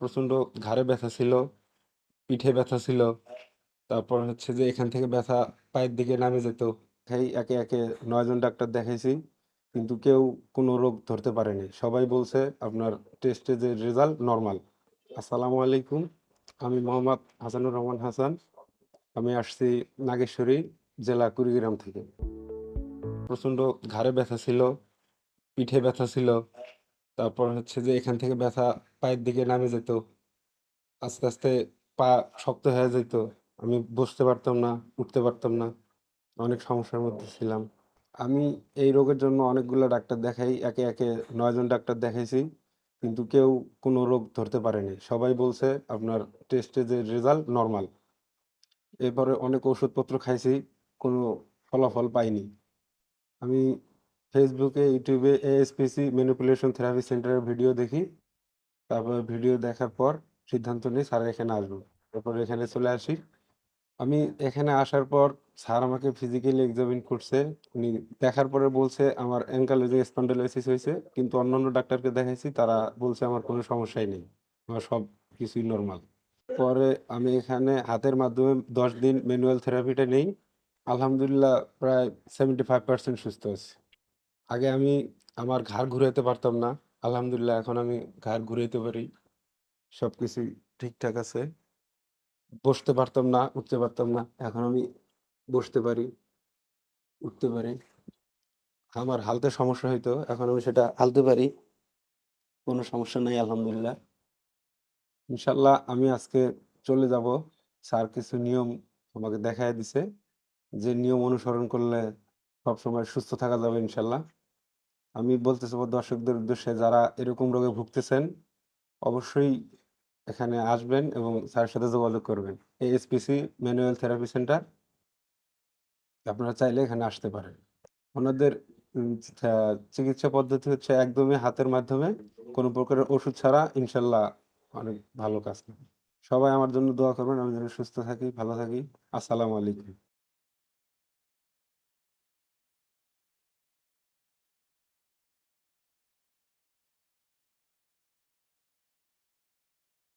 প্রচণ্ড ঘাড়ে ব্যথা ছিল, পিঠে ব্যথা ছিল। তারপর হচ্ছে যে এখান থেকে ব্যথা পায়ের দিকে নামে যেত। এই একে একে নয়জন ডাক্তার দেখাইছি, কিন্তু কেউ কোনো রোগ ধরতে পারেনি। সবাই বলছে আপনার টেস্টে যে রেজাল্ট নর্মাল আসসালামু আলাইকুম, আমি মোহাম্মদ হাসানুর রহমান হাসান। আমি আসছি নাগেশ্বরী, জেলা কুড়িগ্রাম থেকে। প্রচণ্ড ঘাড়ে ব্যথা ছিল, পিঠে ব্যথা ছিল। তারপর হচ্ছে যে এখান থেকে ব্যথা পায়ের দিকে নামে যেত। আস্তে আস্তে পা শক্ত হয়ে যেত। আমি বসতে পারতাম না, উঠতে পারতাম না। অনেক সমস্যার মধ্যে ছিলাম। আমি এই রোগের জন্য অনেকগুলো ডাক্তার দেখাই, একে একে নয়জন ডাক্তার দেখাইছি। কিন্তু কেউ কোনো রোগ ধরতে পারেনি। সবাই বলছে আপনার টেস্টে যে রেজাল্ট নর্মাল এরপরে অনেক ওষুধপত্র খাইছি, কোনো ফলাফল পাইনি। আমি ফেসবুকে, ইউটিউবে, এএসপিসি, ম্যানিপুলেশন থেরাপি সেন্টারের ভিডিও দেখি। তারপর ভিডিও দেখার পর সিদ্ধান্ত নিই স্যার এখানে আসব। তারপর এখানে চলে আসি। আমি এখানে আসার পর স্যার আমাকে ফিজিক্যালি এক্সামিন করছে। উনি দেখার পরে বলছে আমার অ্যাঙ্কালোজিং স্পন্ডালোসিস হয়েছে, কিন্তু অন্যান্য ডাক্তারকে দেখাইছি, তারা বলছে আমার কোনো সমস্যাই নেই, আমার সব কিছুই নর্মাল পরে আমি এখানে হাতের মাধ্যমে দশ দিন ম্যানুয়াল থেরাপিটা নেই। আলহামদুলিল্লাহ প্রায় সেভেন্টি ফাইভ পার্সেন্ট সুস্থ আছি। আগে আমি আমার ঘাড় ঘুরাইতে পারতাম না। আলহামদুলিল্লাহ, এখন আমি ঘাড় ঘুরাইতে পারি। সব কিছুই ঠিকঠাক আছে। বসতে পারতাম না, উঠতে পারতাম না। এখন আমি বসতে পারি, উঠতে পারি। আমার হালতে সমস্যা হইতো, এখন আমি সেটা হালতে পারি। কোনো সমস্যা নেই, আলহামদুলিল্লাহ। ইনশাল্লাহ আমি আজকে চলে যাব। স্যার কিছু নিয়ম আমাকে দেখায় দিছে। যে নিয়ম অনুসরণ করলে সবসময় সুস্থ থাকা যাবে ইনশাল্লাহ আমি বলতে চাবো দর্শকদের উদ্দেশ্যে, যারা এরকম রোগে ভুগতেছেন, অবশ্যই এখানে আসবেন এবং স্যারের সাথে যোগাযোগ করবেন। এএসপিসি ম্যানুয়াল থেরাপি সেন্টার, আপনারা চাইলে এখানে আসতে পারেন। ওনাদের চিকিৎসা পদ্ধতি হচ্ছে একদমই হাতের মাধ্যমে, কোনো প্রকারের ওষুধ ছাড়া ইনশাল্লাহ অনেক ভালো কাজ। সবাই আমার জন্য দোয়া করবেন, আমি যেন সুস্থ থাকি, ভালো থাকি। আসসালামু আলাইকুম।